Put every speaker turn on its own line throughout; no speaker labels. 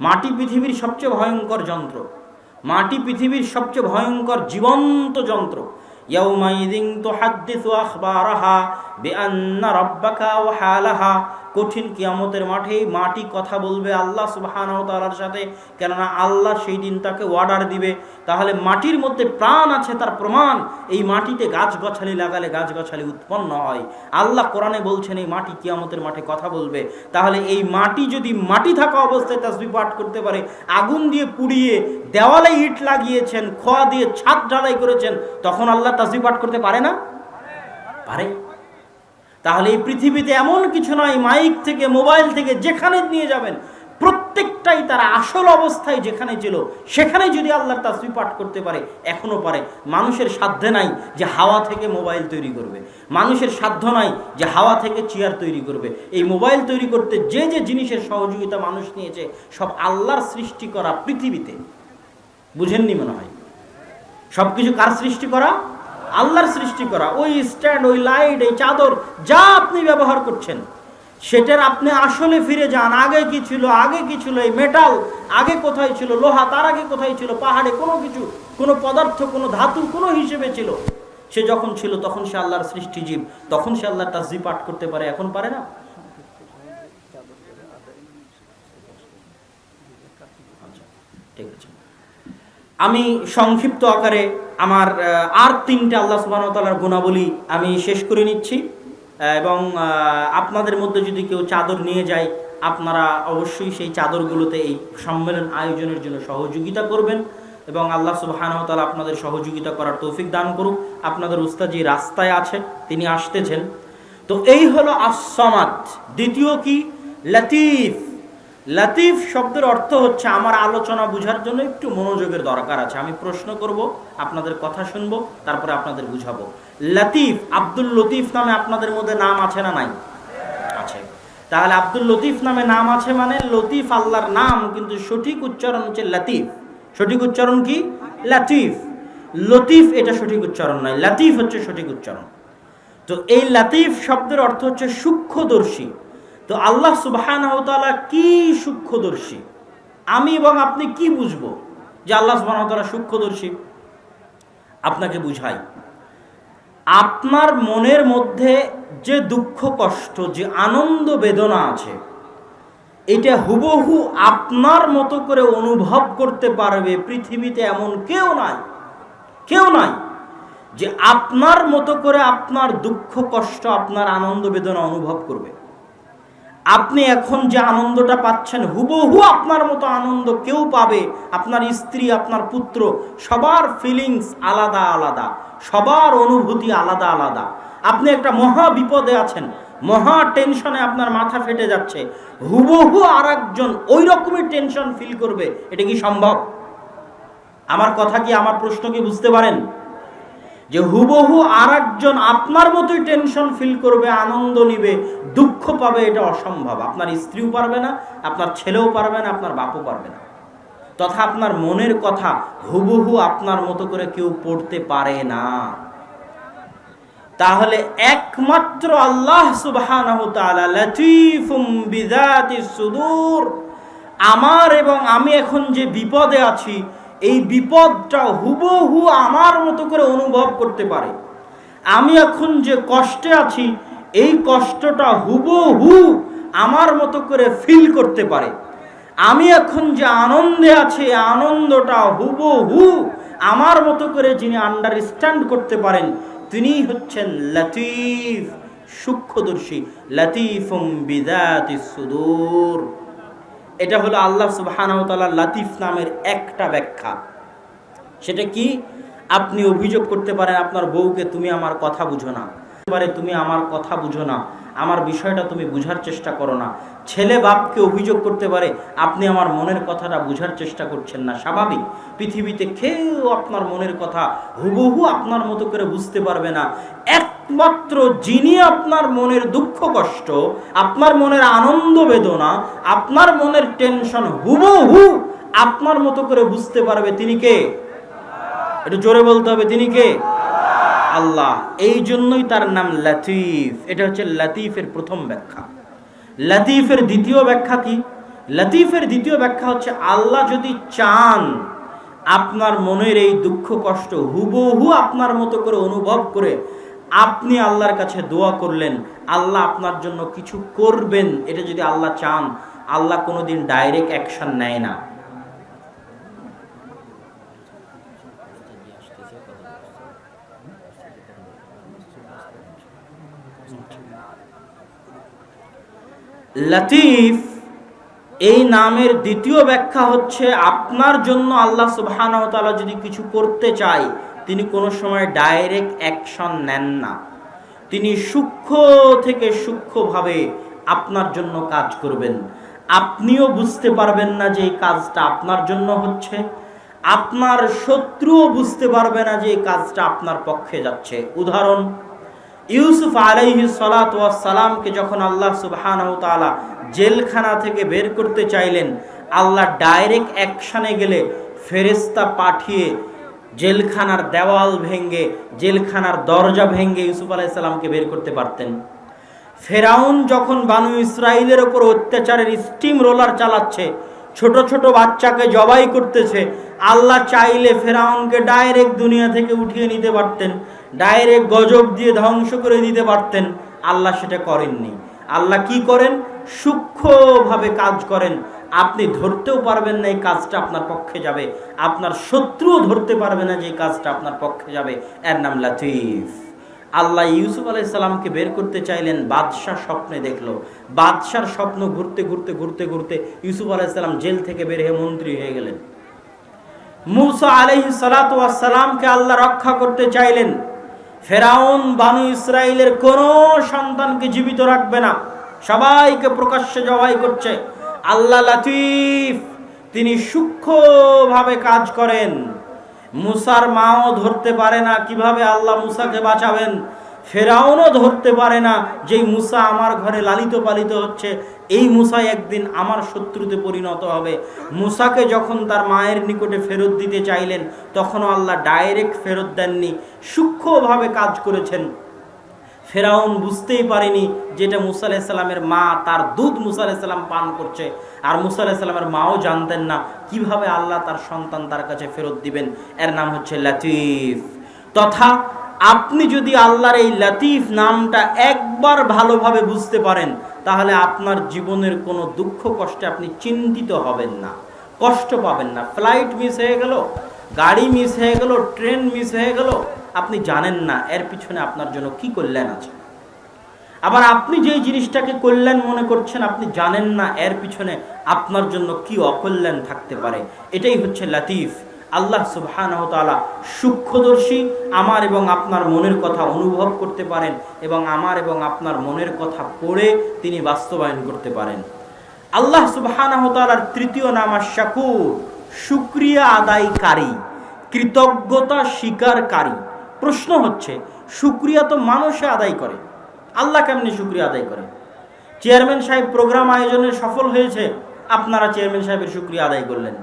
মাটি পৃথিবীর সবচেয়ে ভয়ঙ্কর যন্ত্র। মাটি পৃথিবীর সবচেয়ে ভয়ঙ্কর জীবন্ত যন্ত্র। ইয়াউমাইদিন তুহাদ্দিসু আখবারাহা বিআন্না কঠিন কিয়ামতের মাঠে মাটি কথা বলবে আল্লাহ সুবহানাহু তাআলার সাথে, কেননা আল্লাহ সেই দিন তাকে অর্ডার দিবে। তাহলে মাটির মধ্যে প্রাণ আছে তার প্রমাণ। এই মাটিতে গাছগাছালি লাগালে গাছগাছালি উৎপন্ন হয়। আল্লাহ কোরআনে বলছেন, এই মাটি কিয়ামতের মাঠে কথা বলবে। তাহলে এই মাটি যদি মাটি থাকা অবস্থায় তাসবিহ পাঠ করতে পারে, আগুন দিয়ে পুড়িয়ে দেওয়ালে ইট লাগিয়েছেন, খোয়া দিয়ে ছাদ ঢালাই করেছেন, তখন আল্লাহ তাসবিহ পাঠ করতে পারে না? পারে। তাহলে এই পৃথিবীতে এমন কিছু নয়, মাইক থেকে, মোবাইল থেকে, যেখানে নিয়ে যাবেন, প্রত্যেকটাই তার আসল অবস্থায় যেখানে ছিল সেখানে যদি আল্লাহর তাসবি পাঠ করতে পারে, এখনও পারে। মানুষের সাধ্য নাই যে হাওয়া থেকে মোবাইল তৈরি করবে। মানুষের সাধ্য নাই যে হাওয়া থেকে চেয়ার তৈরি করবে। এই মোবাইল তৈরি করতে যে যে জিনিসের সহযোগিতা মানুষ নিয়েছে, সব আল্লাহর সৃষ্টি করা পৃথিবীতে। বুঝেননি মনে হয়? সব কিছু কার সৃষ্টি করা? আল্লাহর সৃষ্টি করা ওই স্ট্যান্ড ওই লাইট এই চাদর যা আপনি ব্যবহার করছেন সেটার আপনি আসলে ফিরে যান। আগে কি ছিল? আগে কি ছিল? এই মেটাল আগে কোথায় ছিল? লোহা তার আগে কোথায় ছিল? পাহাড়ে কোনো কিছু কোনো পদার্থ কোনো ধাতু কোনো হিসেবে ছিল। সে যখন ছিল তখন সে আল্লাহর সৃষ্টি জীব তখন সে আল্লাহর তাজি পাঠ করতে পারে এখন পারে না? আচ্ছা, ঠিক আছে। আমি সংক্ষিপ্ত আকারে আমার আর তিনটে আল্লাহ সুবাহতালার গুণাবলী আমি শেষ করে নিচ্ছি। এবং আপনাদের মধ্যে যদি কেউ চাদর নিয়ে যায়, আপনারা অবশ্যই সেই চাদরগুলোতে এই সম্মেলন আয়োজনের জন্য সহযোগিতা করবেন এবং আল্লাহ সুবাহানতালা আপনাদের সহযোগিতা করার তৌফিক দান করুক। আপনাদের উস্তাদ যে রাস্তায় আছে, তিনি আসতেছেন। তো এই হলো আসমাদ দ্বিতীয় কি? লতিফ। লতিফ শব্দের অর্থ হচ্ছে আমার আলোচনা বুঝার জন্য একটু মনোযোগের দরকার আছে। আমি প্রশ্ন করব, আপনাদের কথা শুনব, তারপরে আপনাদের বুঝাবো। লতিফ, আব্দুল লতিফ নামে আপনাদের মধ্যে নাম আছে না নাই? আছে। তাহলে আব্দুল লতিফ নামে নাম আছে মানে লতিফ আল্লাহর নাম, কিন্তু সঠিক উচ্চারণ হচ্ছে লতিফ। সঠিক উচ্চারণ কি? লাতিফ। লতিফ এটা সঠিক উচ্চারণ নয়, লাতিফ হচ্ছে সঠিক উচ্চারণ। তো এই লাতিফ শব্দের অর্থ হচ্ছে সূক্ষ্মদর্শী। তো আল্লাহ সুবহান কি সূক্ষ্মদর্শী? আমি এবং আপনি কি বুঝব যে আল্লাহ সুবহান সূক্ষ্মদর্শী? আপনাকে বুঝাই। আপনার মনের মধ্যে যে দুঃখ, কষ্ট, যে আনন্দ, বেদনা আছে, এটা হুবহু আপনার মতো করে অনুভব করতে পারবে পৃথিবীতে এমন কেউ নাই কেউ নাই যে আপনার মতো করে আপনার দুঃখ, কষ্ট, আপনার আনন্দ, বেদনা অনুভব করবে। আপনি এখন যে আনন্দটা পাচ্ছেন, হুবহু আপনার মতো আনন্দ কেউ পাবে। আপনার স্ত্রী, আপনার পুত্র, সবার ফিলিংস আলাদা আলাদা, সবার অনুভূতি আলাদা আলাদা। আপনি একটা মহা বিপদে আছেন, মহা টেনশনে আপনার মাথা ফেটে যাচ্ছে। হুবহু আর একজন ওই রকমই টেনশন ফিল করবে। এটা কি সম্ভব? আমার কথা কি, আমার প্রশ্ন কি বুঝতে পারেন? যে হুবহু আর একজন আপনার মতোই টেনশন ফিল করবে, আনন্দ নিবে, দুঃখ পাবে, এটা অসম্ভব। আপনার স্ত্রীও পারবে না, আপনার ছেলেও পারবে না, আপনার বাপও পারবে না। তথা আপনার মনের কথা হুবহু আপনার মতো করে কেউ পড়তে পারে না। তাহলে একমাত্র আল্লাহ বিযাতিস সুদূর। আমার এবং আমি এখন যে বিপদে আছি এই বিপদটা হুবহু আমার মতো করে অনুভব করতে পারে। আমি এখন যে কষ্টে আছি, এই কষ্টটা হুবহু আমার মতো করে ফিল করতে পারে। আমি এখন যে আনন্দে আছি আনন্দটা হুবহু আমার মতো করে যিনি আন্ডারস্ট্যান্ড করতে পারেন, তিনি হচ্ছেন লতিফ, সূক্ষ্মদর্শী, লতিফুম বিদাতি সুদূর। এটা হলো আল্লাহ সুবহানাহু তাআলা লাতিফ নামের একটা ব্যাখ্যা। সেটা কি? আপনি অভিযোগ করতে পারেন, আপনার বউকে তুমি আমার কথা বুঝো না। পারে, তুমি আমার কথা বুঝো না। আমার বিষয়টা তুমি বুঝার চেষ্টা করো না। ছেলে বাপকে অভিযোগ করতে পারে, আপনি আমার মনের কথাটা বুঝার চেষ্টা করছেন না। স্বাভাবিক। পৃথিবীতে কেউ আপনার মনের কথা হুবহু আপনার মতো করে বুঝতে পারবে না। একমাত্র যিনি আপনার মনের দুঃখ, কষ্ট, আপনার মনের আনন্দ, বেদনা, আপনার মনের টেনশন হুবহু আপনার মতো করে বুঝতে পারবে তিনি কে? একটু জোরে বলতে হবে, তিনি কে? আল্লাহ। এই জন্যই তার নাম লাতিফ। এটা হচ্ছে লাতিফের প্রথম ব্যাখ্যা। লাতিফের দ্বিতীয় ব্যাখ্যা কি? লতিফের দ্বিতীয় ব্যাখ্যা হচ্ছে, আল্লাহ যদি চান আপনার মনের এই দুঃখ, কষ্ট হুবহু আপনার মতো করে অনুভব করে আপনি আল্লাহর কাছে দোয়া করলেন, আল্লাহ আপনার জন্য কিছু করবেন, এটা যদি আল্লাহ চান, আল্লাহ কোনোদিন ডাইরেক্ট অ্যাকশন নেয় না। লতিফ, এই নামের দ্বিতীয় ব্যাখ্যা হচ্ছে, আপনার জন্য আল্লাহ তাআলা যদি কিছু করতে চায় তিনি কোনো সময় ডাইরেক্ট অ্যাকশন নেন না। তিনি সূক্ষ্ম থেকে সূক্ষ্মভাবে আপনার জন্য কাজ করবেন। আপনিও বুঝতে পারবেন না যে এই কাজটা আপনার জন্য হচ্ছে। আপনার শত্রুও বুঝতে পারবে না যে এই কাজটা আপনার পক্ষে যাচ্ছে। উদাহরণ, ইউসুফ আলাইহি সালামকে যখন আল্লাহ সুবহানাহু তাআলা জেলখানা থেকে বের করতে চাইলেন, আল্লাহ ডাইরেক্ট অ্যাকশনে গেলে ফেরেস্তা পাঠিয়ে জেলখানার দেওয়াল ভেঙ্গে জেলখানার দরজা ভেঙ্গে ইউসুফ আলাইসাল্লামকে বের করতে পারতেন। ফেরাউন যখন বানু ইসরায়েলের ওপর অত্যাচারের স্টিম রোলার চালাচ্ছে, ছোট ছোট বাচ্চাকে জবাই করতেছে, আল্লাহ চাইলে ফেরাউনকে ডাইরেক্ট দুনিয়া থেকে উঠিয়ে নিতে পারতেন ডাইরেক্ট গজব দিয়ে ধ্বংস করে দিতে পারতেন। আল্লাহ সেটা করেননি। আল্লাহ কি করেন? সূক্ষ্মভাবে কাজ করেন। আপনি ধরতেও পারবেন না এই কাজটা আপনার পক্ষে যাবে। আপনার শত্রুও ধরতে পারবে না যে কাজটা আপনার পক্ষে যাবে। এর নাম লাতিফ। আল্লাহ ইউসুফ আলাইসাল্লামকে বের করতে চাইলেন, বাদশাহ স্বপ্নে দেখল। বাদশার স্বপ্ন ঘুরতে ঘুরতে ঘুরতে ঘুরতে ইউসুফ আলাইসাল্লাম জেল থেকে বের হয়ে মন্ত্রী হয়ে গেলেন। মুসা আলহি সালাতামকে আল্লাহ রক্ষা করতে চাইলেন। ফেরাউন, বানু ইসরায়েলের কোনো সন্তানকে জীবিত রাখবে না। সবাইকে প্রকাশ্যে জবাই করছে। আল্লাহ লাতিফ, তিনি সূক্ষ্মভাবে কাজ করেন। মুসার মাও ধরতে পারে না, কীভাবে আল্লাহ মুসাকে বাঁচাবেন? ফেরাউনও ধরতে পারে না যে মুসা আমার ঘরে লালিত পালিত হচ্ছে, এই মুসাই একদিন আমার শত্রুতে পরিণত হবে। মুসাকে যখন তার মায়ের নিকটে ফেরত দিতে চাইলেন, তখনও আল্লাহ ডাইরেক্ট ফেরত দেননি, সূক্ষ্মভাবে কাজ করেছেন। ফেরাউন বুঝতেই পারেনি যেটা মুসা মা, তার দুধ মুসা আলাহিসাল্লাম পান করছে। আর মুসা আলাহিসাল্লামের মাও জানতেন না কীভাবে আল্লাহ তার সন্তান তার কাছে ফেরত দিবেন। এর নাম হচ্ছে লাতিফ। তথা আপনি যদি আল্লাহর এই লাতিফ নামটা একবার ভালোভাবে বুঝতে পারেন, তাহলে আপনার জীবনের কোনো দুঃখ কষ্টে আপনি চিন্তিত হবেন না, কষ্ট পাবেন না। ফ্লাইট মিস হয়ে গেল, গাড়ি মিস হয়ে গেল, ট্রেন মিস হয়ে গেল আপনি জানেন না, এর পিছনে আপনার জন্য কি কল্যাণ আছে? আবার আপনি যেই জিনিসটাকে কল্যাণ মনে করছেন, আপনি জানেন না এর পিছনে আপনার জন্য কি অকল্যাণ থাকতে পারে। এটাই হচ্ছে লাতিফ। আল্লাহ তাআলা সূক্ষ্মদর্শী, আমার এবং আপনার মনের কথা অনুভব করতে পারেন এবং আমার এবং আপনার মনের কথা পড়ে তিনি বাস্তবায়ন করতে পারেন। আল্লাহ সুবহানাহু তৃতীয় নাম শাকুর শুক্রিয়া আদায়কারী, কৃতজ্ঞতা স্বীকারকারী। প্রশ্ন হচ্ছে শুক্রিয়া তো মানুষে আদায় করে। আল্লাহ কেমনি শুক্রিয়া আদায় করে? চেয়ারম্যান সাহেব প্রোগ্রাম আয়োজনে সফল হয়েছে, আপনারা চেয়ারম্যান সাহেবের শুক্রিয়া আদায় করলেন।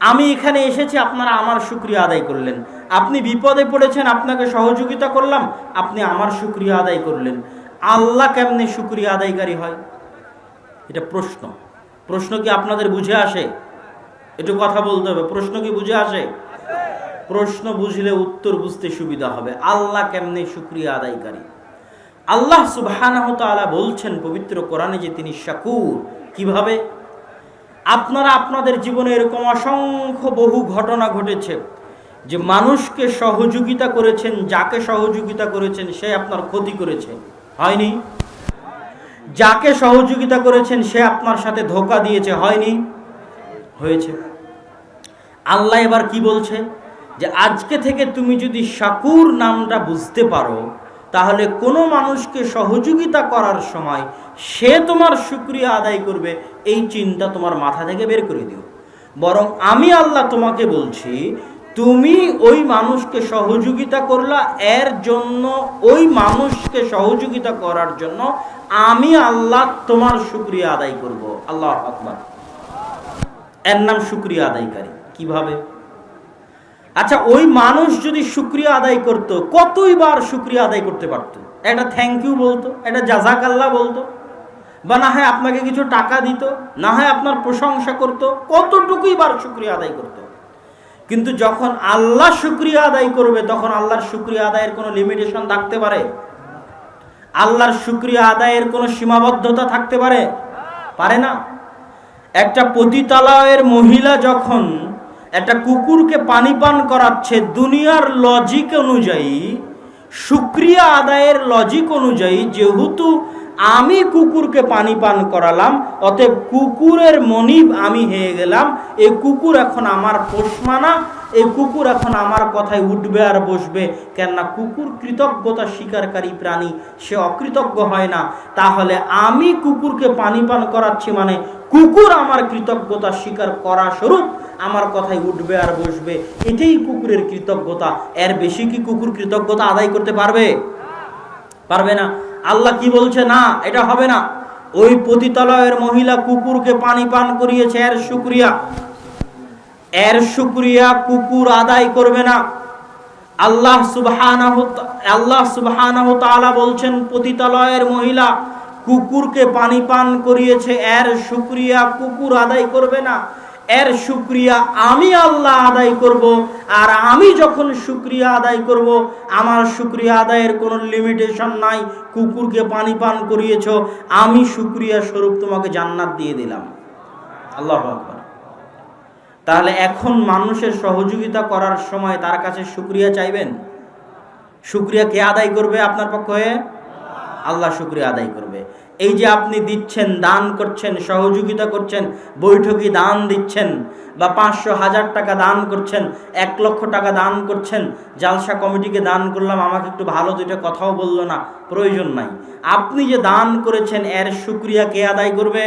আমি এখানে এসেছি, আপনারা আমার শুক্রিয়া আদায় করলেন। আপনি বিপদে পড়েছেন, আপনাকে সহযোগিতা করলাম, আপনি আমার শুক্রিয়া আদায় করলেন। আল্লাহ কেমনে শুক্রিয়া আদায়কারী হয়? এটা প্রশ্ন। প্রশ্ন কি আপনাদের বুঝে আসে? একটু কথা বলতে হবে, প্রশ্ন কি বুঝে আসে? প্রশ্ন বুঝলে উত্তর বুঝতে সুবিধা হবে। আল্লাহ কেমনে শুক্রিয়া আদায়কারী? আল্লাহ সুবাহ বলছেন পবিত্র কোরআনে যে তিনি শাকুর। কীভাবে? আপনারা আপনাদের জীবনে এরকম অসংখ্য বহু ঘটনা ঘটেছে যে মানুষকে সহযোগিতা করেছেন, যাকে সহযোগিতা করেছেন, সে আপনার ক্ষতি করেছে। হয়নি? যাকে সহযোগিতা করেছেন, সে আপনার সাথে ধোকা দিয়েছে। হয়নি? হয়েছে। আল্লাহ এবার কি বলছে? যে আজকে থেকে তুমি যদি শাকুর নামটা বুঝতে পারো, তাহলে কোনো মানুষকে সহযোগিতা করার সময় সে তোমার সুক্রিয়া আদায় করবে, এই চিন্তা তোমার মাথা থেকে বের করে দিও। বরং আমি আল্লাহ তোমাকে বলছি, তুমি ওই মানুষকে সহযোগিতা করলা, এর জন্য ওই মানুষকে সহযোগিতা করার জন্য আমি আল্লাহ তোমার সুক্রিয়া আদায় করব। আল্লাহ আকবার। এর নাম সুক্রিয়া আদায়কারী। কীভাবে? আচ্ছা ওই মানুষ যদি শুক্রিয়া আদায় করতো, কতই বার শুক্রিয়া আদায় করতে পারত? একটা থ্যাংক ইউ বলতো, একটা জাজাক আল্লাহ বলতো, বা না হয় আপনাকে কিছু টাকা দিত, না হয় আপনার প্রশংসা করত, কতটুকুই বার শুক্রিয়া আদায় করত? কিন্তু যখন আল্লাহ শুক্রিয়া আদায় করবে, তখন আল্লাহর শুক্রিয়া আদায়ের কোনো লিমিটেশন থাকতে পারে? আল্লাহর শুক্রিয়া আদায়ের কোনো সীমাবদ্ধতা থাকতে পারে? পারে না। একটা পতিতালয়ের মহিলা যখন একটা কুকুরকে পানি পান করাচ্ছে দুনিয়ার লজিক অনুযায়ী, সুক্রিয়া আদায়ের লজিক অনুযায়ী, যেহেতু আমি কুকুরকে পানি পান করালাম, অতএব কুকুরের মনিব আমি হয়ে গেলাম এই কুকুর এখন আমার পোষমানা এই কুকুর এখন আমার কথায় উঠবে আর বসবে। কেননা কুকুর কৃতজ্ঞতা স্বীকারকারী প্রাণী, সে অকৃতজ্ঞ হয় না। তাহলে আমি কুকুরকে পানি পান করাচ্ছি মানে কুকুর আমার কৃতজ্ঞতা স্বীকার করা স্বরূপ আমার কথায় উঠবে আর বসবে। এটাই কুকুরের কৃতজ্ঞতা। এর বেশি কি কুকুর কৃতজ্ঞতা আদায় করতে পারবে? পারবে না। আল্লাহ কি বলছে? না, এটা হবে না। ওই পতিতালয়ের মহিলা কুকুরকে পানি পান করিয়েছে, এর শুক্রিয়া। এর শুক্রিয়া কুকুর আদায় করবে না। আল্লাহ সুবহানাহ আল্লাহ তাআলা বলছেন, পতিতালয়ের মহিলা কুকুরকে পানি পান করিয়েছে, এর শুক্রিয়া কুকুর আদায় করবে না। এর শুক্রিয়া আমি আল্লাহ আদায় করব, আর আমি যখন শুক্রিয়া আদায় করব, আমার শুক্রিয়া আদায়ের কোনো লিমিটেশন নাই, কুকুরকে পানি পান করিয়েছ, আমি শুক্রিয়া স্বরূপ তোমাকে জান্নাত দিয়ে দিলাম। আল্লাহ আকবার। তাহলে এখন মানুষের সহযোগিতা করার সময় তার কাছে শুক্রিয়া চাইবেন? শুক্রিয়া কে আদায় করবে আপনার পক্ষে আল্লাহ শুক্রিয়া আদায় করবে। এই যে আপনি দিচ্ছেন, দান করছেন, সহযোগিতা করছেন, বৈঠকি দান দিচ্ছেন বা পাঁচশো হাজার টাকা দান করছেন, এক লক্ষ টাকা দান করছেন, জালসা কমিটিকে দান করলাম, আমাকে একটু ভালো দুইটা কথাও বলল না, প্রয়োজন নাই। আপনি যে দান করেছেন, এর শুক্রিয়া কে আদায় করবে?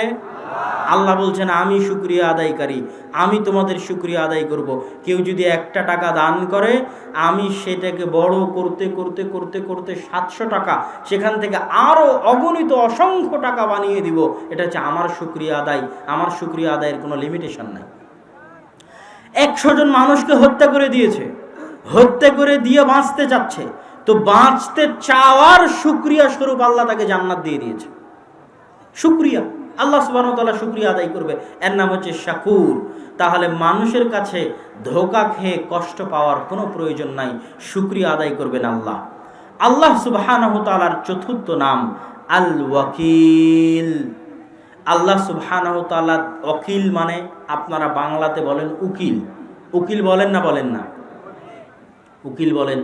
আল্লাহ বলছেন, আমি শুক্রিয়া আদায়কারী, আমি তোমাদের শুক্রিয়া আদায় করব। কেউ যদি একটা টাকা দান করে, আমি সেটাকে বড় করতে করতে করতে করতে সাতশো টাকা, সেখান থেকে আরও অগণিত অসংখ্য টাকা বানিয়ে দিব। এটা হচ্ছে আমার শুক্রিয়া আদায়। আমার শুক্রিয়া আদায়ের কোনো লিমিটেশন নাই। একশো জন মানুষকে হত্যা করে দিয়েছে। হত্যা করে দিয়ে বাঁচতে চাচ্ছে। তো বাঁচতে চাওয়ার শুক্রিয়া স্বরূপ আল্লাহ তাকে জান্নাত দিয়ে দিয়েছে। শুক্রিয়া। আল্লাহ সুবাহতাল্লাহ শুক্রিয়া আদায় করবে। এর নাম হচ্ছে শাকুর। তাহলে মানুষের কাছে ধোকা খেয়ে কষ্ট পাওয়ার কোনো প্রয়োজন নাই। শুক্রিয়া আদায় করবেন আল্লাহ। আল্লাহ সুবাহানহতালার চতুর্থ নাম আল ওয়াকিল আল্লাহ সুবাহানহতালা ওকিল মানে আপনারা বাংলাতে বলেন উকিল। উকিল বলেন না বলেন না? উকিল বলেন।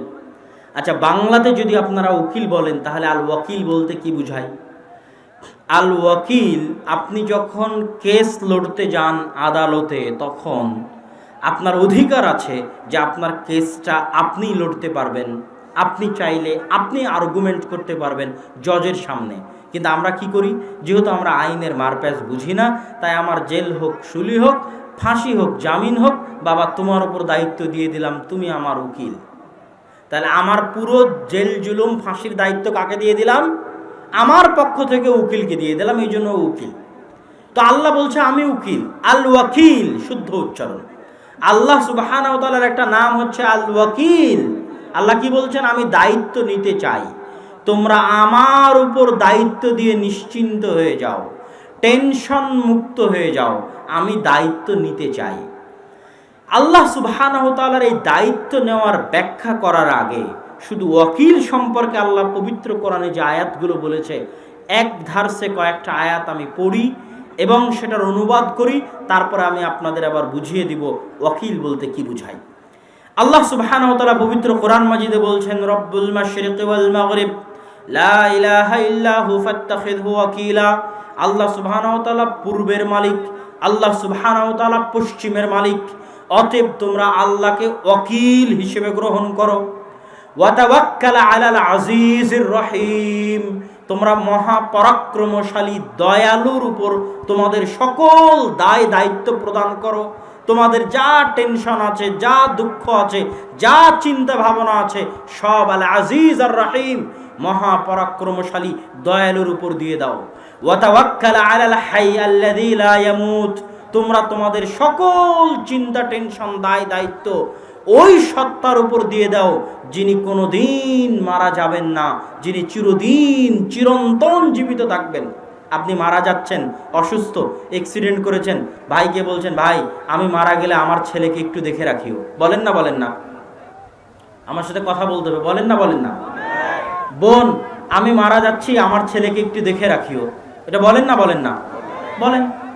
আচ্ছা বাংলাতে যদি আপনারা উকিল বলেন, তাহলে আল ওয়াকিল বলতে কি বুঝায়? আল ওয়াকিল আপনি যখন কেস লড়তে যান আদালতে, তখন আপনার অধিকার আছে যে আপনার কেসটা আপনি লড়তে পারবেন। আপনি চাইলে আপনি আর্গুমেন্ট করতে পারবেন জজের সামনে। কিন্তু আমরা কি করি? যেহেতু আমরা আইনের মারপ্যাচ বুঝি না, তাই আমার জেল হোক, শুলি হোক, ফাঁসি হোক, জামিন হোক, বাবা তোমার ওপর দায়িত্ব দিয়ে দিলাম, তুমি আমার উকিল। তাহলে আমার পুরো জেল জুলুম, ফাঁসির দায়িত্ব কাকে দিয়ে দিলাম? আমার পক্ষ থেকে উকিলকে দিয়ে দিলাম, এই জন্য উকিল। তো আল্লাহ বলছে, আমি উকিল। আল ওয়াকিল, শুদ্ধ উচ্চারণ। আল্লাহ সুবাহানার একটা নাম হচ্ছে আল ওয়াকিল। আল্লাহ কি বলছেন? আমি দায়িত্ব নিতে চাই। তোমরা আমার উপর দায়িত্ব দিয়ে নিশ্চিন্ত হয়ে যাও। টেনশন মুক্ত হয়ে যাও। আমি দায়িত্ব নিতে চাই। আল্লাহ সুবাহানহতালার এই দায়িত্ব নেওয়ার ব্যাখ্যা করার আগে শুধু ওয়াকিল সম্পর্কে আল্লাহ পবিত্র কোরআনে যে আয়াতগুলো বলেছে, এক ধারসে কয়েকটা আয়াত আমি পড়ি এবং সেটার অনুবাদ করি, তারপরে আমি আপনাদের আবার বুঝিয়ে দিব ওয়াকিল বলতে কি বুঝাই আল্লাহ সুবহানাহু ওয়া পবিত্র কোরআন মাজিদে বলছেন, রব্বুল মাগরিব, লা ইলাহা ইল্লা ফাত্তাখিযহু ওয়াকিলা। আল্লাহ সুবহানাহু ওয়া তাআলা পূর্বের মালিক, আল্লাহ সুবহানাহু ওয়া তাআলা পশ্চিমের মালিক। অতএব তোমরা আল্লাহকে ওয়াকিল হিসেবে গ্রহণ করো। ওয়াতাওয়াক্কালা আলাল আজিজির রহিম। তোমরা মহাপরাক্রমশালী দয়ালুর উপর তোমাদের সকল দায় দায়িত্ব প্রদান করো। তোমাদের যা টেনশন আছে, যা দুঃখ আছে, যা চিন্তা ভাবনা আছে, সব আল আজিজ আর রাহিম মহাপরাক্রমশালী দয়ালুর উপর দিয়ে দাও। হাই তোমরা তোমাদের সকল চিন্তা, টেনশন, দায় দায়িত্ব ওই সত্তার উপর দিয়ে দাও, যিনি কোনোদিন মারা যাবেন না, যিনি চিরদিন চিরন্তন জীবিত থাকবেন। আপনি মারা যাচ্ছেন, অসুস্থ অ্যাক্সিডেন্ট করেছেন, ভাইকে বলছেন, ভাই, আমি মারা গেলে আমার ছেলেকে একটু দেখে রাখিও। বলেন না বলেন না। আমার সাথে কথা বলতে হবে, বলেন না বলেন না। বোন, আমি মারা যাচ্ছি, আমার ছেলেকে একটু দেখে রাখিও। এটা বলেন না বলেন না। বলেন।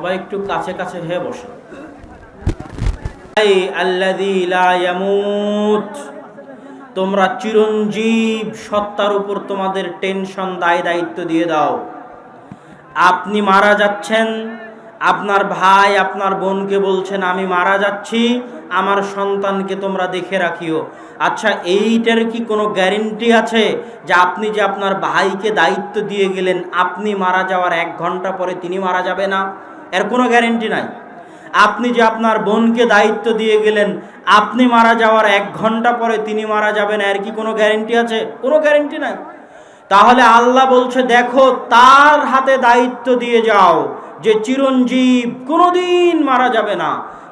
সবাই একটু কাছে কাছে হয়ে বসে। তোমরা চিরঞ্জীব সত্তার উপর তোমাদের টেনশন, দায় দায়িত্ব দিয়ে দাও। আপনি মারা যাচ্ছেন, আপনার ভাই, আপনার বোনকে বলছেন, আমি মারা যাচ্ছি, আমার সন্তানকে তোমরা দেখে রাখিও। আচ্ছা এইটার কি কোনো গ্যারেন্টি আছে যে আপনি যে আপনার ভাইকে দায়িত্ব দিয়ে গেলেন, আপনি মারা যাওয়ার এক ঘণ্টা পরে তিনি মারা যাবে না? এর কোনো গ্যারেন্টি নাই। আপনি যে আপনার বোনকে দায়িত্ব দিয়ে গেলেন, আপনি মারা যাওয়ার এক ঘণ্টা পরে তিনি মারা যাবেন, এর কি কোনো গ্যারেন্টি আছে? কোনো গ্যারেন্টি নাই। তাহলে আল্লাহ বলছে, দেখো, তার হাতে দায়িত্ব দিয়ে যাও যে চিরঞ্জীব কোনোদিন মারা যাবে না।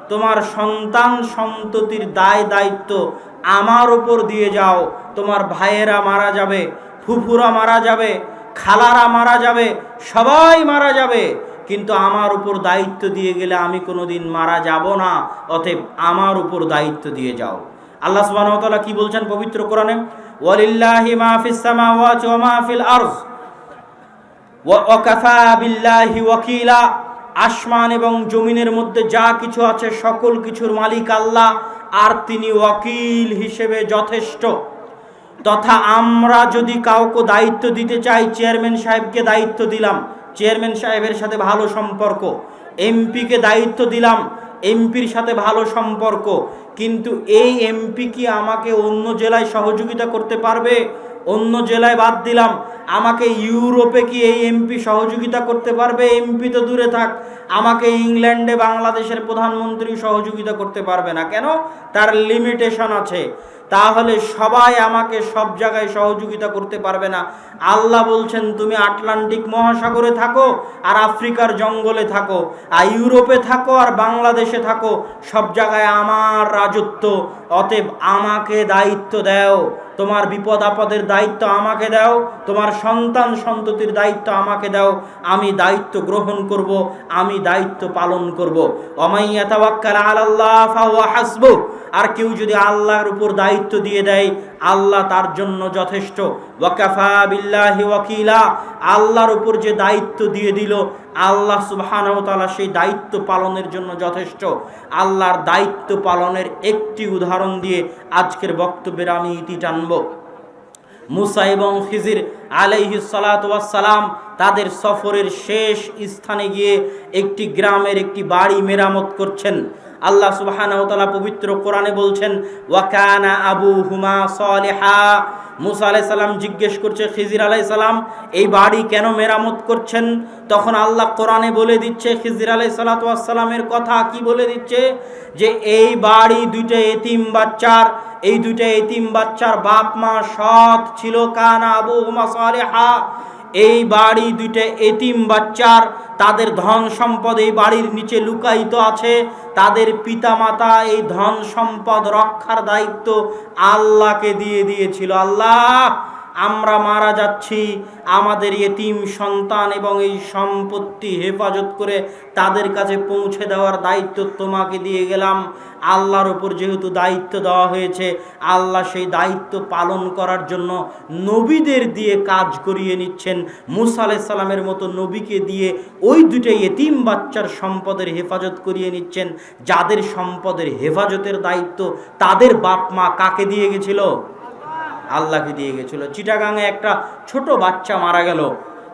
তোমার সন্তান সন্ততির দায় দায়িত্ব আমার ওপর দিয়ে যাও। তোমার ভাইয়েরা মারা যাবে, ফুফুরা মারা যাবে, খালারা মারা যাবে, সবাই মারা যাবে। কিন্তু আমার উপর দায়িত্ব দিয়ে গেলে আমি কোনোদিন মারা যাব না, অতএব আমার উপর দায়িত্ব দিয়ে যাও। আল্লাহ ওয়া কি বলছেন পবিত্র কোরআনে? ওয়ালিল্লাহি মা ফিস সামাওয়াতি ওয়া মা ফিল আরজ ওয়া কাফা বিল্লাহি ওয়াকিলা। আসমান এবং জমিনের মধ্যে যা কিছু আছে, সকল কিছুর মালিক আল্লাহ, আর তিনি ওয়াকিল হিসেবে যথেষ্ট। তথা আমরা যদি কাউকে দায়িত্ব দিতে চাই, চেয়ারম্যান সাহেবকে দায়িত্ব দিলাম চেয়ারম্যান সাহেবের সাথে ভালো সম্পর্ক। এমপিকে দায়িত্ব দিলাম, এমপির সাথে ভালো সম্পর্ক। কিন্তু এই এমপি কি আমাকে অন্য জেলায় সহযোগিতা করতে পারবে? অন্য জেলায় বাদ দিলাম। আমাকে ইউরোপে কি এই এমপি সহযোগিতা করতে পারবে? এমপি তো দূরে থাক। আমাকে ইংল্যান্ডে বাংলাদেশের প্রধানমন্ত্রী সহযোগিতা করতে পারবে না। কেন? তার লিমিটেশন আছে। তাহলে সবাই আমাকে সব জায়গায় সহযোগিতা করতে পারবে না। আল্লাহ বলছেন, তুমি আটলান্টিক মহাসাগরে থাকো আর আফ্রিকার জঙ্গলে থাকো। আর ইউরোপে থাকো আর বাংলাদেশে থাকো। সব জায়গায় আমার রাজত্ব। অতএব আমাকে দায়িত্ব দাও। তোমার বিপদ আপদের দায়িত্ব আমাকে দাও, তোমার সন্তান সন্ততির দায়িত্ব আমাকে দাও, আমি দায়িত্ব গ্রহণ করব, আমি দায়িত্ব পালন করব। অমাইয়া তাওয়াক্কাল আলাল্লাহ ফাওয়া হাসবু আর কেউ যদি আল্লাহর উপর দায়িত্ব দিয়ে দেয় আল্লাহ তার জন্য যথেষ্ট। ওয়াকাফা ওয়াকিলা। আল্লাহর উপর যে দায়িত্ব দিয়ে দিল, আল্লাহ সুবহানাহু তাআলা সেই দায়িত্ব পালনের জন্য যথেষ্ট। আল্লাহর দায়িত্ব পালনের একটি উদাহরণ দিয়ে আজকের বক্তব্যের আমি ইতি টানব মুসা এবং খিজির আলাইহি সালাম তাদের সফরের শেষ স্থানে গিয়ে একটি গ্রামের একটি বাড়ি মেরামত করছেন। আল্লাহ সুবহানাহু তাআলা পবিত্র কোরআনে বলছেন, ওয়াকানা আবু হুমা সালেহা। মুসা আলাইহিস সালাম জিজ্ঞেস করছে, খিজির আলাইহিস সালাম, এই বাড়ি কেন মেরামত করছেন? তখন আল্লাহ কোরআনে বলে দিচ্ছে, খিজির আলাইহিস সালাতু ওয়াস সালামের কথা কি বলে দিচ্ছে? যে এই বাড়ি দুইটা এতিম বাচ্চার, এই দুইটা এতিম বাচ্চার বাপ মা সৎ ছিল, কানা আবু হুমা সালেহা। এই বাড়ি দুইটা এতিম বাচ্চার, তাদের ধন সম্পদ এই বাড়ির নিচে লুকায়িত আছে। তাদের পিতামাতা এই ধন সম্পদ রক্ষার দায়িত্ব আল্লাহকে দিয়ে দিয়েছিল। আল্লাহ আমরা মারা যাচ্ছি। আমাদের এতিম সন্তান এবং এই সম্পত্তি হেফাজত করে তাদের কাছে পৌঁছে দেওয়ার দায়িত্ব তোমাকে দিয়ে গেলাম। আল্লাহর ওপর যেহেতু দায়িত্ব দেওয়া হয়েছে, আল্লাহ সেই দায়িত্ব পালন করার জন্য নবীদের দিয়ে কাজ করিয়ে নিচ্ছেন। মুসা আলাইসাল্লামের মতো নবীকে দিয়ে ওই দুটো এতিম বাচ্চার সম্পদের হেফাজত করিয়ে নিচ্ছেন। যাদের সম্পদের হেফাজতের দায়িত্ব তাদের বাপ মা কাকে দিয়ে গেছিল? আল্লাহকে দিয়ে গেছিল। চিটাগাঙে একটা ছোট বাচ্চা মারা গেল।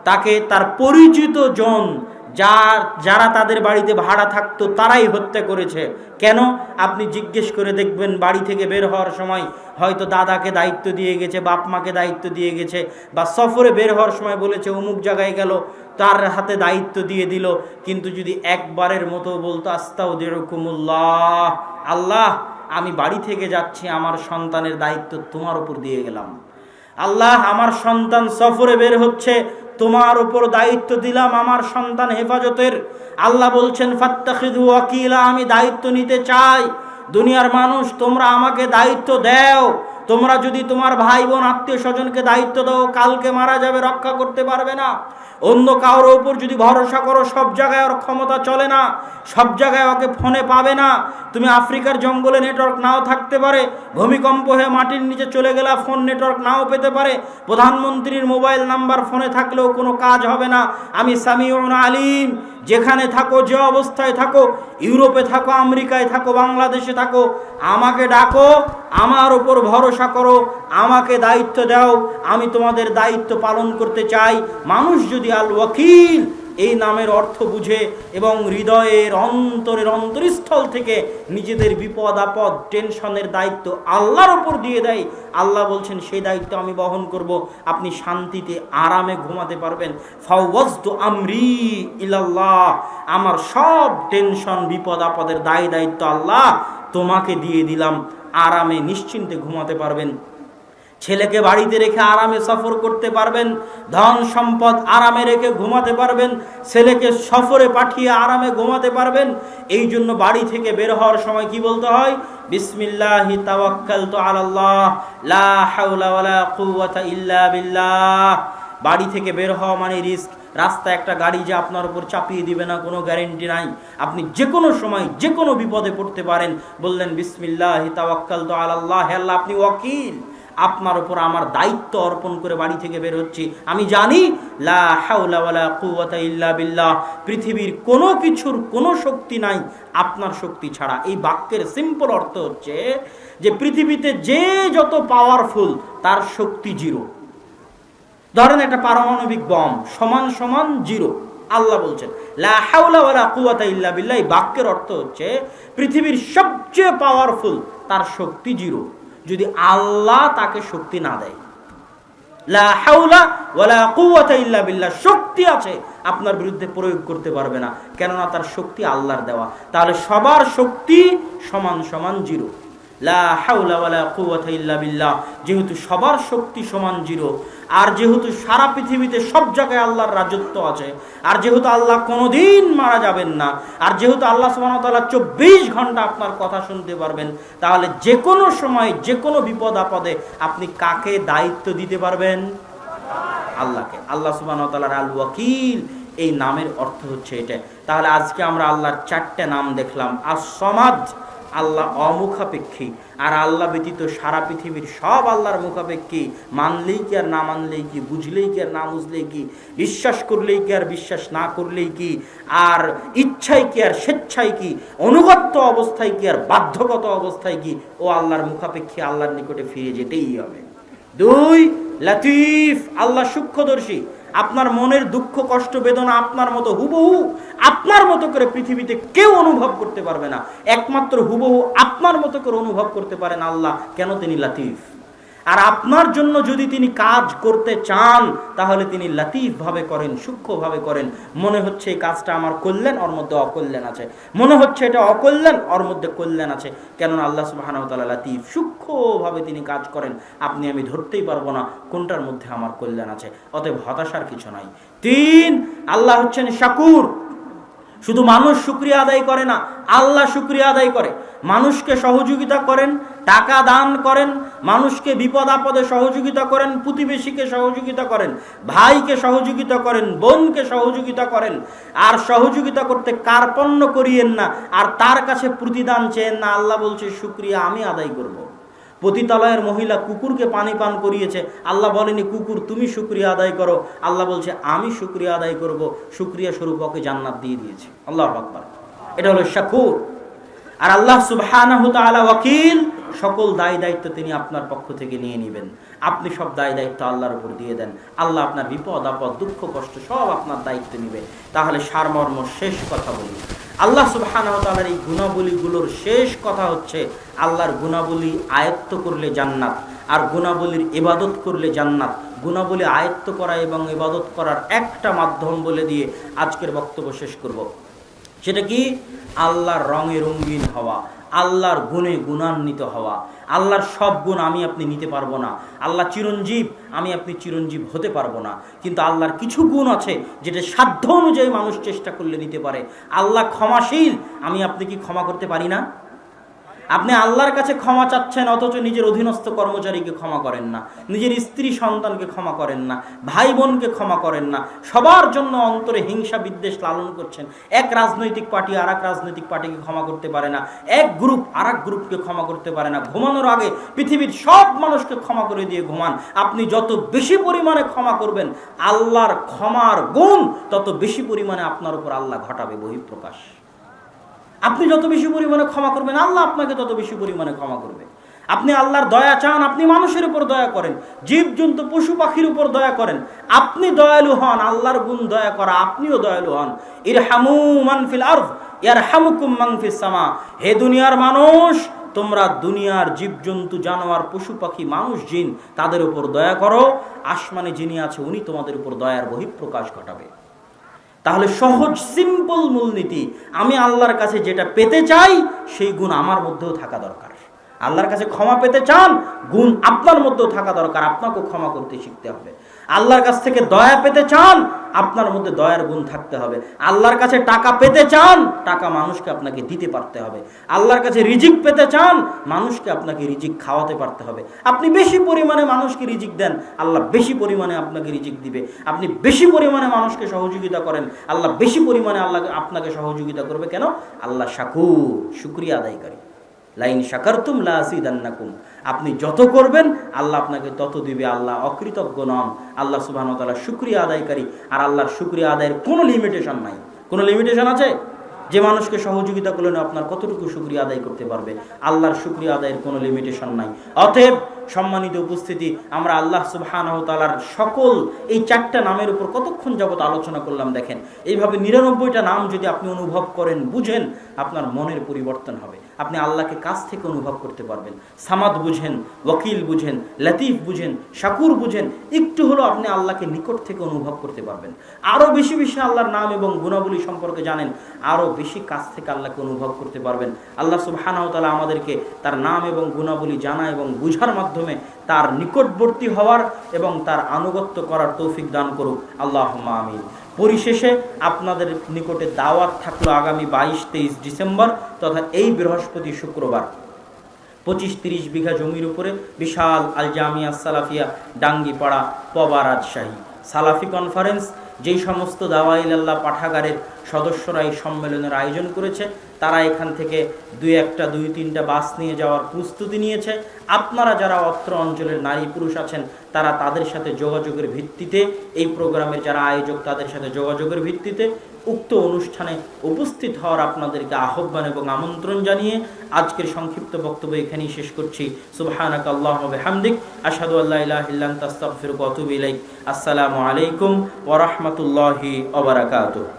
তাকে তার পরিচিত জন যা যারা তাদের বাড়িতে ভাড়া থাকতো, তারাই হত্যা করেছে। কেন? আপনি জিজ্ঞেস করে দেখবেন, বাড়ি থেকে বের হওয়ার সময় হয়তো দাদাকে দায়িত্ব দিয়ে গেছে, বাপ মাকে দায়িত্ব দিয়ে গেছে, বা সফরে বের হওয়ার সময় বলেছে, অমুক জায়গায় গেল, তার হাতে দায়িত্ব দিয়ে দিল। কিন্তু যদি একবারের মতো বলতো আস্তাও দেরকুমুল্লাহ আল্লাহ আমি বাড়ি থেকে যাচ্ছি, আমার সন্তানের দায়িত্ব তোমার উপর দিয়ে গেলাম। আল্লাহ আমার সন্তান সফরে বের হচ্ছে, তোমার উপর দায়িত্ব দিলাম আমার সন্তান হেফাজতের। আল্লাহ বলছেন ফাত্তাখিদু ওয়াকিলা, আমি দায়িত্ব নিতে চাই। দুনিয়ার মানুষ, তোমরা আমাকে দায়িত্ব দাও। তোমরা যদি তোমার ভাই বোন আত্মীয় স্বজনকে দায়িত্ব দাও, কালকে মারা যাবে, রক্ষা করতে পারবে না। অন্য কারোর উপর যদি ভরসা করো, সব জায়গায় ওর ক্ষমতা চলে না, সব জায়গায় ওকে ফোনে পাবে না। তুমি আফ্রিকার জঙ্গলে নেটওয়ার্ক নাও থাকতে পারে, ভূমিকম্প হয়ে মাটির নিচে চলে গেলে ফোন নেটওয়ার্ক নাও পেতে পারে। প্রধানমন্ত্রীর মোবাইল নাম্বার ফোনে থাকলেও কোনো কাজ হবে না। আমি সামিউন আলিম, যেখানে থাকো, যে অবস্থায় থাকো, ইউরোপে থাকো, আমেরিকায় থাকো, বাংলাদেশে থাকো, আমাকে ডাকো, আমার ওপর ভরসা করো, আমাকে দায়িত্ব দাও, আমি তোমাদের দায়িত্ব পালন করতে চাই। মানুষ যদি আল ওয়াকিল এই নামের অর্থ বুঝে এবং হৃদয়ের অন্তরের অন্তরস্থল থেকে নিজেদের বিপদ, আপদ, টেনশনের দায়িত্ব আল্লাহর ওপর দিয়ে দেয়, আল্লাহ বলছেন, সেই দায়িত্ব আমি বহন করব। আপনি শান্তিতে আরামে ঘুমাতে পারবেন। আমরি ইলাল্লাহ। আমার সব টেনশন, বিপদ, আপদের দায় দায়িত্ব আল্লাহ তোমাকে দিয়ে দিলাম। আরামে নিশ্চিন্তে ঘুমাতে পারবেন। ছেলেকে বাড়িতে রেখে আরামে সফর করতে পারবেন। ধন সম্পদ আরামে রেখে ঘুমাতে পারবেন। ছেলেকে সফরে পাঠিয়ে আরামে ঘুমাতে পারবেন। এই জন্য বাড়ি থেকে বের হওয়ার সময় কি বলতে হয়? বিসমিল্লাহি তাওয়াক্কালতু আলাল্লাহ, লা হাওলা ওয়ালা কুওয়াতা ইল্লা বিল্লাহ। বাড়ি থেকে বের হওয়া মানে রিস্ক। রাস্তায় একটা গাড়ি যে আপনার উপর চাপিয়ে দিবে না, কোনো গ্যারেন্টি নাই। আপনি যে কোনো সময় যে কোনো বিপদে পড়তে পারেন। বললেন, বিসমিল্লাহ তাওয়াক্কাল তো আল্লাহ আল্লাহ, আপনি ওয়াকিল। আপনার উপর আমার দায়িত্ব অর্পণ করে বাড়ি থেকে বের হচ্ছি। আমি জানি, লা ইল্লা বিল্লাহ, পৃথিবীর কোনো কিছুর কোনো শক্তি নাই আপনার শক্তি ছাড়া। এই বাক্যের সিম্পল অর্থ হচ্ছে যে, পৃথিবীতে যে যত পাওয়ারফুল তার শক্তি জিরো ধরেন একটা পারমাণবিক বম, সমান সমান জিরো। আল্লাহ বলছেন বিল্লাহ বাক্যের অর্থ হচ্ছে, পৃথিবীর সবচেয়ে পাওয়ারফুল তার শক্তি জিরো। যদি আল্লাহ তাকে শক্তি না দেয়। বিল্লাহ, শক্তি আছে, আপনার বিরুদ্ধে প্রয়োগ করতে পারবে না। কেননা তার শক্তি আল্লাহর দেওয়া। তাহলে সবার শক্তি সমান সমান জিরো। লা বিল্লাহ, যেহেতু সবার শক্তি সমান জিরো আর যেহেতু সারা পৃথিবীতে সব জায়গায় আল্লাহর রাজত্ব আছে, আর যেহেতু আল্লাহ কোনোদিন মারা যাবেন না, আর যেহেতু আল্লাহ ওয়া চব্বিশ ঘণ্টা আপনার কথা শুনতে পারবেন, তাহলে যে কোনো সময় যে কোনো বিপদ আপদে আপনি কাকে দায়িত্ব দিতে পারবেন? আল্লাহকে। আল্লাহ তাআলার আল ওয়াকিল এই নামের অর্থ হচ্ছে এটা। তাহলে আজকে আমরা আল্লাহর চারটে নাম দেখলাম। আর সমাজ আল্লাহ অমুখাপেক্ষী। আর আল্লাহ ব্যতীত সারা পৃথিবীর সব আল্লাহর মুখাপেক্ষী। মানলেই কি আর না মানলেই কি, বুঝলেই কি আর না বুঝলেই কি, বিশ্বাস করলেই কি আর বিশ্বাস না করলেই কি, আর ইচ্ছাই কি আর স্বেচ্ছাই কি অনুগত্য অবস্থায় কি আর বাধ্যগত অবস্থায় কি, ও আল্লাহর মুখাপেক্ষী আল্লাহর নিকটে ফিরে যেতেই হবে। দুই, লাতিফ, আল্লাহ সূক্ষ্মদর্শী। আপনার মনের দুঃখ, কষ্ট, বেদনা আপনার মতো হুবহু আপনার মতো করে পৃথিবীতে কেউ অনুভব করতে পারবে না। একমাত্র হুবহু আপনার মতো করে অনুভব করতে পারেন আল্লাহ। কেন তিনি লাতিফ? আর আপনার জন্য যদি তিনি কাজ করতে চান, তাহলে তিনি লাতিফভাবে করেন, সূক্ষ্মভাবে করেন। মনে হচ্ছে এই কাজটা আমার কল্যাণ, ওর মধ্যে অকল্যাণ আছে। মনে হচ্ছে এটা অকল্যাণ, ওর মধ্যে কল্যাণ আছে। কেননা আল্লাহ সুবাহানতাল্লাহ লাতিফ সূক্ষ্মভাবে তিনি কাজ করেন। আপনি, আমি ধরতেই পারব না কোনটার মধ্যে আমার কল্যাণ আছে। অতএব হতাশার কিছু নাই। তিন, আল্লাহ হচ্ছেন শাকুর। শুধু মানুষ শুক্রিয়া আদায় করে না, আল্লাহ শুক্রিয়া আদায় করে মানুষকে সহযোগিতা করেন, টাকা দান করেন, মানুষকে বিপদ আপদে সহযোগিতা করেন, প্রতিবেশীকে সহযোগিতা করেন, ভাইকে সহযোগিতা করেন, বোনকে সহযোগিতা করেন আর সহযোগিতা করতে কার্পণ্য করিয়েন না, আর তার কাছে প্রতিদান চেয়েন না, আল্লাহ বলছে, শুক্রিয়া আমি আদায় করব। পতিতালয়ের মহিলা কুকুরকে পানি পান করিয়েছে। আল্লাহ বলেনি, কুকুর, তুমি শুক্রিয়া আদায় করো। আল্লাহ বলছে, আমি শুক্রিয়া আদায় করব। শুক্রিয়া স্বরূপকে জান্নাত দিয়ে দিয়েছে। আল্লাহ আকবার। এটা হলো শাকুর। আর আল্লাহ ওয়াকিল, সকল দায় দায়িত্ব তিনি আপনার পক্ষ থেকে নিয়ে নেবেন। আপনি সব দায় দায়িত্ব আল্লাহর উপর দিয়ে দেন। আল্লাহ আপনার বিপদ, আপদ, দুঃখ, কষ্ট সব আপনার দায়িত্ব নিবে। তাহলে সারমর্ম শেষ কথা বলি। আল্লাহ সুবহানাহু তাআলার এই গুণাবলীগুলোর শেষ কথা হচ্ছে, আল্লাহর গুণাবলী আয়ত্ত করলে জান্নাত, আর গুণাবলীর ইবাদত করলে জান্নাত। গুণাবলী আয়ত্ত করা এবং ইবাদত করার একটা মাধ্যম বলে দিয়ে আজকের বক্তব্য শেষ করব। সেটা কি? আল্লাহর রঙে রঙিন হওয়া, আল্লাহর গুণে গুণান্বিত হওয়া। আল্লাহর সব গুণ আমি আপনি নিতে পারব না। আল্লাহ চিরঞ্জীব, আমি আপনি চিরঞ্জীব হতে পারব না। কিন্তু আল্লাহর কিছু গুণ আছে যেটা সাধ্য অনুযায়ী মানুষ চেষ্টা করলে নিতে পারে। আল্লাহ ক্ষমাশীল, আমি আপনি কি ক্ষমা করতে পারি না? আপনি আল্লাহর কাছে ক্ষমা চাচ্ছেন, অথচ নিজের অধীনস্থ কর্মচারীকে ক্ষমা করেন না, নিজের স্ত্রী সন্তানকে ক্ষমা করেন না, ভাই বোনকে ক্ষমা করেন না, সবার জন্য অন্তরে হিংসা বিদ্বেষ লালন করছেন। এক রাজনৈতিক পার্টি আর এক রাজনৈতিক পার্টিকে ক্ষমা করতে পারে না, এক গ্রুপ আর এক গ্রুপকে ক্ষমা করতে পারে না, ঘুমানোর আগে পৃথিবীর সব মানুষকে ক্ষমা করে দিয়ে ঘুমান। আপনি যত বেশি পরিমাণে ক্ষমা করবেন, আল্লাহর ক্ষমার গুণ তত বেশি পরিমাণে আপনার উপর আল্লাহ ঘটাবে বহিঃপ্রকাশ। আপনি যত বেশি পরিমাণে ক্ষমা করবেন, আল্লাহ আপনাকে তত বেশি পরিমাণে ক্ষমা করবে। আপনি আল্লাহর দয়া চান, আপনি মানুষের উপর দয়া করেন, জীবজন্তু, পশু পাখির উপর দয়া করেন। আপনি দয়ালু হন, আল্লাহর গুণ দয়া করা, আপনিও দয়ালু হন। ইর হামু মানফিল আরফ ইয়ার হামুকুম মাংফিস সামা। হে দুনিয়ার মানুষ, তোমরা দুনিয়ার জীবজন্তু, জানোয়ার, পশু পাখি, মানুষ, জিন, তাদের উপর দয়া করো। আসমানে যিনি আছে, উনি তোমাদের উপর দয়ার বহিঃপ্রকাশ ঘটাবে। তাহলে সহজ সিম্পল মূলনীতি, আমি আল্লাহর কাছে যেটা পেতে চাই, সেই গুণ আমার মধ্যেও থাকা দরকার। আল্লাহর কাছে ক্ষমা পেতে চান, গুণ আপনার মধ্যেও থাকা দরকার, আপনাকেও ক্ষমা করতে শিখতে হবে। আল্লাহর কাছ থেকে দয়া পেতে চান, আপনার মধ্যে দয়ার গুণ থাকতে হবে। আল্লাহর কাছে টাকা পেতে চান, টাকা মানুষকে আপনাকে দিতে পারতে হবে। আল্লাহর কাছে রিজিক পেতে চান, মানুষকে আপনাকে রিজিক খাওয়াতে পারতে হবে। আপনি বেশি পরিমাণে মানুষকে রিজিক দেন, আল্লাহ বেশি পরিমাণে আপনাকে রিজিক দিবে। আপনি বেশি পরিমাণে মানুষকে সহযোগিতা করেন, আল্লাহ বেশি পরিমাণে আল্লাহ আপনাকে সহযোগিতা করবে। কেন? আল্লাহ শাকুর শুক্রিয়া আদায়কারী। লাইন শাকারতুম লা আসিদান্নাকুম আপনি যত করবেন, আল্লাহ আপনাকে তত দিবে। আল্লাহ অকৃতজ্ঞ নন। আল্লাহ সুবহানাহু ওয়া তাআলা শুকরিয়া আদায়কারী। আর আল্লাহর শুকরিয়া আদায়ের কোনো লিমিটেশন নাই। কোনো লিমিটেশন আছে? যে মানুষকে সহযোগিতা করলেন আপনার কতটুকু শুক্রিয়া আদায় করতে পারবে? আল্লাহর শুক্রিয়া আদায়ের কোনো লিমিটেশন নাই। অতএব সম্মানিত উপস্থিতি, আমরা আল্লাহ সুবহানাহু তাআলার সকল এই চারটা নামের উপর কতক্ষণ যাবত আলোচনা করলাম দেখেন। এইভাবে নিরানব্বইটা নাম যদি আপনি অনুভব করেন, বুঝেন, আপনার মনের পরিবর্তন হবে। আপনি আল্লাহকে কাছ থেকে অনুভব করতে পারবেন। সামাদ বুঝেন, ওয়াকিল বুঝেন, লতিফ বুঝেন, শাকুর বুঝেন, একটু হলো আপনি আল্লাহকে নিকট থেকে অনুভব করতে পারবেন। আরও বেশি বেশি আল্লাহর নাম এবং গুণাবলী সম্পর্কে জানেন, আরও বেশি কাছ থেকে আল্লাহকে অনুভব করতে পারবেন। আল্লাহ সুবহানাহু তাআলা আমাদেরকে তার নাম এবং গুণাবলী জানা এবং বুঝার মাধ্যমে তার নিকটবর্তী হওয়ার এবং তার আনুগত্য করার তৌফিক দান করুক। আল্লাহ আমিন। পরিশেষে আপনাদের নিকটে দাওয়াত থাকল আগামী বাইশ তেইশ ডিসেম্বর তথা এই বৃহস্পতি শুক্রবার। পঁচিশ তিরিশ বিঘা জমির উপরে বিশাল আল জামিয়া সালাফিয়া ডাঙ্গিপাড়া পবা রাজশাহী। সালাফি কনফারেন্স যেই সমস্ত দাওয়াইল্লাহ পাঠাগারের সদস্যরা এই সম্মেলনের আয়োজন করেছে, তারা এখান থেকে দুই একটা, দুই তিনটা বাস নিয়ে যাওয়ার প্রস্তুতি নিয়েছে। আপনারা যারা অত্র অঞ্চলের নারী পুরুষ আছেন, তারা তাদের সাথে যোগাযোগের ভিত্তিতে, এই প্রোগ্রামের যারা আয়োজক, তাদের সাথে যোগাযোগের ভিত্তিতে উক্ত অনুষ্ঠানে উপস্থিত হওয়ার আপনাদেরকে আহ্বান এবং আমন্ত্রণ জানিয়ে আজকের সংক্ষিপ্ত বক্তব্য এখানেই শেষ করছি। সুবাহিক আল্লাহ আসাদু আল্লাহ আসসালামু আলাইকুম ওরহমতুল্লাহ বারাকাতুহু।